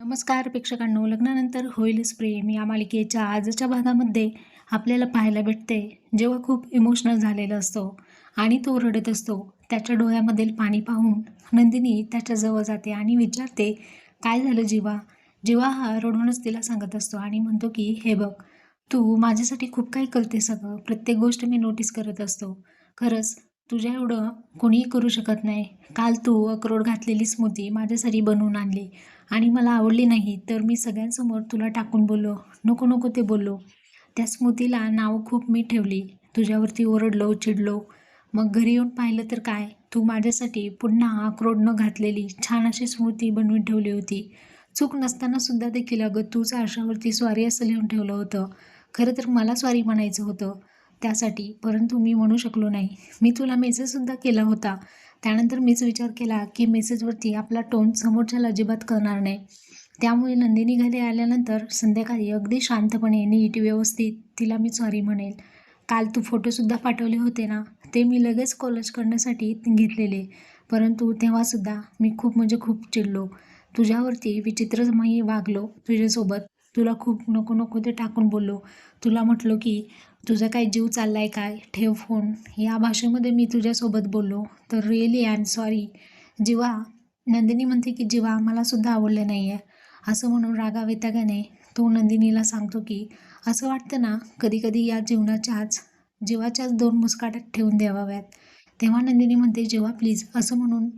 नमस्कार प्रेक्षकांनो लग्नानंतर होईलच प्रेम. या मालिकेच्या आजच्या भागामध्ये आपल्याला पाहायला भेटते जेव्हा खूप इमोशनल झालेला असतो आणि तो रडत असतो त्याच्या डोळ्यामधील पाणी पाहून नंदिनी त्याच्याजवळ जाते आणि विचारते काय झालं जीवा? जीवा हा रडूनच तिला सांगत असतो आणि म्हणतो की हे बघ तू माझ्यासाठी खूप काही करते सगळं प्रत्येक गोष्ट मी नोटीस करत असतो. खरंच तुझ्या एवढं कोणीही करू शकत नाही. काल तू अक्रोड घातलेली स्मृती माझ्यासाठी बनवून आणली आणि मला आवडली नाही तर मी सगळ्यांसमोर तुला टाकून बोललो. नको नको ते बोललो. त्या स्मृतीला नावं खूप मी ठेवली. तुझ्यावरती ओरडलो चिडलो. मग घरी येऊन पाहिलं तर काय? तू माझ्यासाठी पुन्हा अक्रोड न घातलेली छान अशी स्मृती बनवून ठेवली होती. चूक नसताना सुद्धा देखील अगं तूच आरशावरती स्वारी असं लिहून ठेवलं होतं. खरं तर मला स्वारी म्हणायचं होतं. त्यासाठी. परंतु मी म्हणू शकलो नाही. मी तुला मेसेजसुद्धा केला होता. त्यानंतर मीच विचार केला की मेसेजवरती आपला टोन समोरच्याला अजिबात करणार नाही. त्यामुळे नंदिनी घरी आल्यानंतर संध्याकाळी अगदी शांतपणे नीट व्यवस्थित तिला मी सॉरी म्हणेल. काल तू फोटोसुद्धा पाठवले होते ना? ते मी लगेच कॉलेज करण्यासाठी घेतलेले. परंतु तेव्हासुद्धा मी खूप म्हणजे खूप चिडलो. तुझ्यावरती विचित्रमयी वागलो तुझ्यासोबत. तुला खूप नको नको ते टाकून बोललो. तुला म्हटलो की तुझा काय जीव चालला आहे काय ठेव फोन या भाषेमध्ये मी तुझ्यासोबत बोललो. तर really I am sorry Jiva Nandini म्हणते की जीवा मलासुद्धा आवडले नाही आहे असं म्हणून रागा तो नंदिनीला सांगतो की असं वाटतं ना कधीकधी या जीवनाच्याच जीवाच्याच दोन मुस्काट्यात ठेवून द्यावाव्यात. तेव्हा नंदिनी म्हणते जेव्हा प्लीज असं म्हणून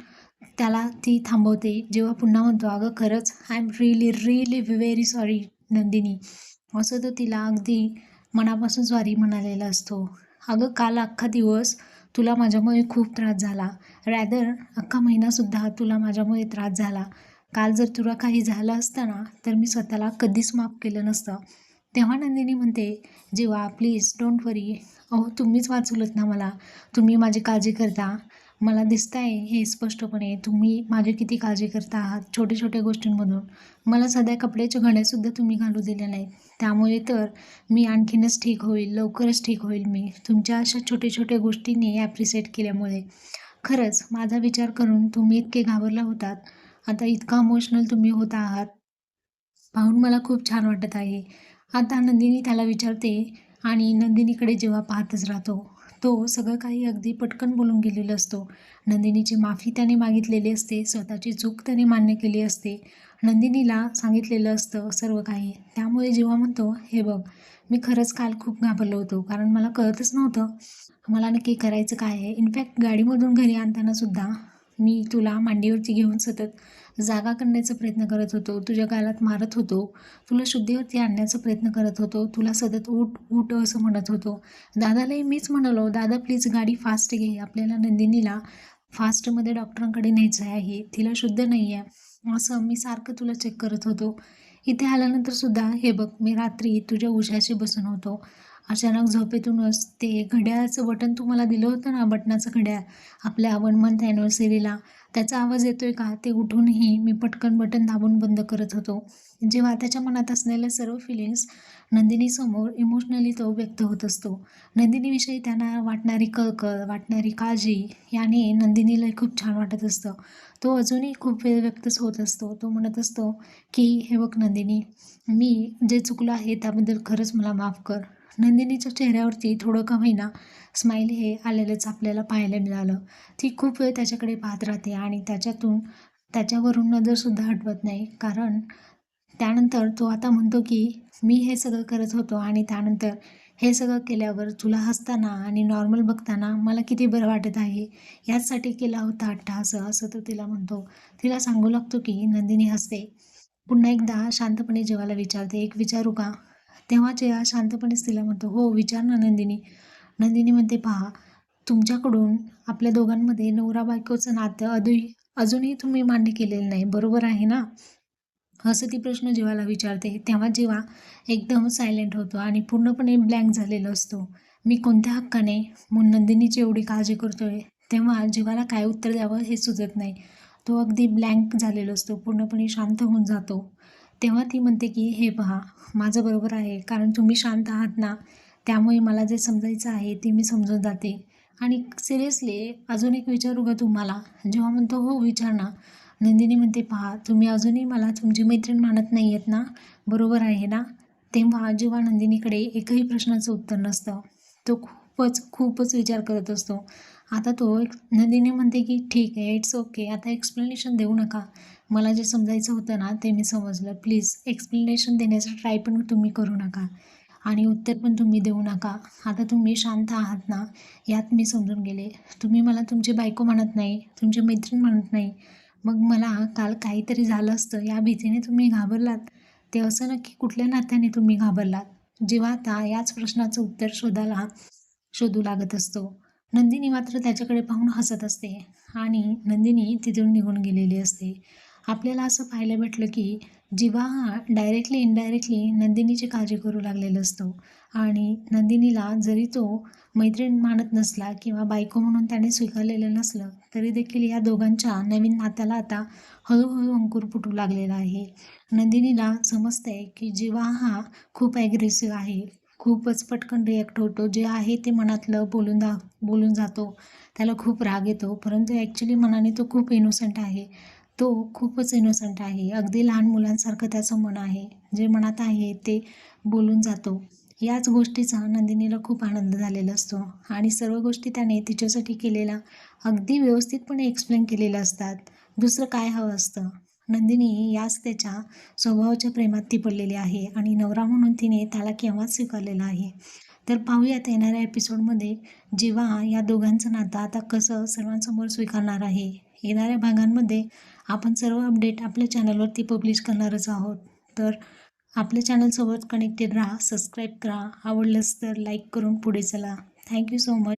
त्याला ती थांबवते. जेव्हा पुन्हा म्हणतो अगं खरंच I am really really very sorry Nandini. असं तो तिला अगदी मनापासून स्वारी म्हणालेला असतो. अगं काल अख्खा दिवस तुला माझ्यामुळे खूप त्रास झाला. रॅदर अख्खा महिनासुद्धा तुला माझ्यामुळे त्रास झाला. काल जर तुला काही झालं असतं ना तर मी स्वतःला कधीच माफ केलं नसतं. तेव्हा नंदिनी म्हणते जेव्हा प्लीज डोंट वरी अहो तुम्हीच वाचवलत ना मला. तुम्ही माझी काळजी करता. मला दिसत आहे हे स्पष्टपणे तुम्ही माझी किती काळजी करता आहात छोट्या छोट्या गोष्टींमधून. मला सध्या कपड्याचे घड्यासुद्धा तुम्ही घालू दिले नाहीत. त्यामुळे तर मी आणखीनच ठीक होईल लवकरच ठीक होईल मी. तुमच्या अशा छोट्या छोट्या गोष्टींनी ॲप्रिसिएट केल्यामुळे. खरंच माझा विचार करून तुम्ही इतके घाबरला होतात. आता इतका इमोशनल तुम्ही होत आहात. पाहून मला खूप छान वाटत आहे. आता नंदिनी त्याला विचारते आणि नंदिनीकडे जेव्हा पाहतच राहतो. तो सगळं काही अगदी पटकन बोलून गेलेला असतो. नंदिनीची माफी त्याने मागितलेली असते स्वतःची चूक त्याने मान्य केली असते. नंदिनीला सांगितलेलं असतं सर्व काही. त्यामुळे जेव्हा म्हणतो हे बघ मी खरंच काल खूप घाबरलो होतो कारण मला कळतच नव्हतं मला नक्की करायचं काय आहे. इनफॅक्ट गाडीमधून घरी आणताना सुद्धा मी तुला मांडीवरती घेऊन सतत जागा करण्याचा प्रयत्न करत होतो तुझ्या गालात मारत होतो तुला शुद्धीवरती आणण्याचा प्रयत्न करत होतो तुला सतत उठ उठ असं म्हणत होतो. दादालाही मीच म्हणालो दादा प्लीज गाडी फास्ट घे. आपल्याला नंदिनीला फास्टमध्ये डॉक्टरांकडे न्यायचं आहे. तिला शुद्ध नाही आहे असं मी सारखं तुला चेक करत होतो. इथे आल्यानंतर सुद्धा हे बघ मी रात्री तुझ्या उशाशी बसून होतो. अचानक झोपेतूनच ते घड्याळाचं बटन तू मला दिलं होतं ना बटनाचं घड्याळ? आपल्या वन मंथ ॲनिव्हर्सरीला त्याचा आवाज येतोय का? ते उठूनही मी पटकन बटन दाबून बंद करत होतो. जेव्हा त्याच्या मनात असलेल्या सर्व फिलिंग्स नंदिनीसमोर इमोशनली तो व्यक्त होत असतो. नंदिनीविषयी त्यांना वाटणारी कळकळ वाटणारी काळजी याने नंदिनीला खूप छान वाटत असतं. तो अजूनही खूप वेळ व्यक्तच होत असतो. तो म्हणत असतो की हे बघ नंदिनी मी जे चुकलं आहे त्याबद्दल खरंच मला माफ कर. नंदिनीच्या चेहऱ्यावरती थोडं का होईना स्माईल हे आलेलंच आपल्याला पाहायला मिळालं. ती खूप वेळ त्याच्याकडे पाहत राहते आणि त्याच्यातून त्याच्यावरून नजरसुद्धा हटवत नाही. कारण त्यानंतर तो आता म्हणतो की मी हे सगळं करत होतो आणि त्यानंतर हे सगळं केल्यावर तुला हसताना आणि नॉर्मल बघताना मला किती बरं वाटत आहे? याचसाठी केला होता अट्टहास असं तो तिला म्हणतो. तिला सांगू लागतो की नंदिनी हसते. पुन्हा एकदा शांतपणे जेवायला विचारते. एक विचारू का? तेव्हा जया शांतपणेच तिला म्हणतो हो विचार ना नंदिनी. नंदिनी म्हणते पहा तुमच्याकडून आपल्या दोघांमध्ये नवरा बायकोचं नातं अजूनही अजूनही तुम्ही मान्य केलेलं नाही बरोबर आहे ना? असं ती प्रश्न जीवाला विचारते. तेव्हा जेव्हा एकदम सायलेंट होतो आणि पूर्णपणे ब्लँक झालेलो असतो. मी कोणत्या हक्काने म्हणून नंदिनीची एवढी काळजी करतोय? तेव्हा जीवाला काय उत्तर द्यावं हे सुचत नाही. तो अगदी ब्लँक झालेला असतो. पूर्णपणे शांत होऊन जातो. तेव्हा ती म्हणते की हे पहा माझं बरोबर आहे कारण तुम्ही शांत आहात ना त्यामुळे मला जे समजायचं आहे ते मी समजून जाते. आणि सिरियसली अजून एक विचारू का तुम्हाला. जेव्हा म्हणतो हो विचार ना. नंदिनी म्हणते पहा तुम्ही अजूनही मला तुमची मैत्रीण मानत नाही आहेत ना बरोबर आहे ना? तेव्हा जेव्हा नंदिनीकडे एकही प्रश्नाचं उत्तर नसतं. तो खूपच खूपच विचार करत असतो. आता तो एक नंदिनी म्हणते की ठीक आहे इट्स ओके आता एक्सप्लेनेशन देऊ नका. मला जे समजायचं होतं ना ते मी समजलं. प्लीज एक्सप्लेनेशन देण्याचा ट्राय पण तुम्ही करू नका. आणि उत्तर पण तुम्ही देऊ नका. आता तुम्ही शांत आहात ना यात मी समजून गेले. तुम्ही मला तुमची बायको म्हणत नाही तुमची मैत्रीण म्हणत नाही. मग मला काल काहीतरी झालं असतं या भीतीने तुम्ही घाबरलात. ते असं नक्की कुठल्या नात्याने तुम्ही घाबरलात? जेव्हा आता याच प्रश्नाचं उत्तर शोधायला शोधू लागत असतो. नंदिनी मात्र त्याच्याकडे पाहून हसत असते आणि नंदिनी तिथून निघून गेलेली असते. आपल्याला असं पाहायला भेटलं की जिवा हा डायरेक्टली इनडायरेक्टली नंदिनीची काळजी करू लागलेला असतो आणि नंदिनीला जरी तो मैत्रीण मानत नसला किंवा बायको म्हणून त्याने स्वीकारलेलं नसलं तरी देखील या दोघांच्या नवीन नात्याला आता हळूहळू अंकुर फुटू लागलेला आहे. नंदिनीला समजतंय की जिवा हा खूप ॲग्रेसिव्ह आहे खूपच पटकन रिॲक्ट होतो. जे आहे ते मनातलं बोलून दा बोलून जातो. त्याला खूप राग येतो. परंतु ॲक्च्युली मनाने तो खूप इनोसंट आहे. तो खूपच इनोसंट आहे. अगदी लहान मुलांसारखं त्याचं मन आहे. जे मनात आहे ते बोलून जातो. याच गोष्टीचा नंदिनीला खूप आनंद झालेला असतो. आणि सर्व गोष्टी त्याने तिच्यासाठी केलेल्या अगदी व्यवस्थितपणे एक्सप्लेन केलेल्या असतात. दुसरं काय हवं असतं? नंदिनी याच त्याच्या स्वभावाच्या प्रेमात ती पडलेली आहे आणि नवरा म्हणून तिने त्याला केव्हाच स्वीकारलेला आहे? तर पाहूयात येणाऱ्या एपिसोडमध्ये जेव्हा या दोघांचं नातं आता कसं सर्वांसमोर स्वीकारणार आहे? येणाऱ्या भागांमध्ये आपण सर्व अपडेट आपल्या चॅनलवरती पब्लिश करणारच आहोत. तर आपल्या चॅनलसोबत कनेक्टेड राहा सबस्क्राईब करा. आवडलंच तर लाईक करून पुढे चला. Thank you so much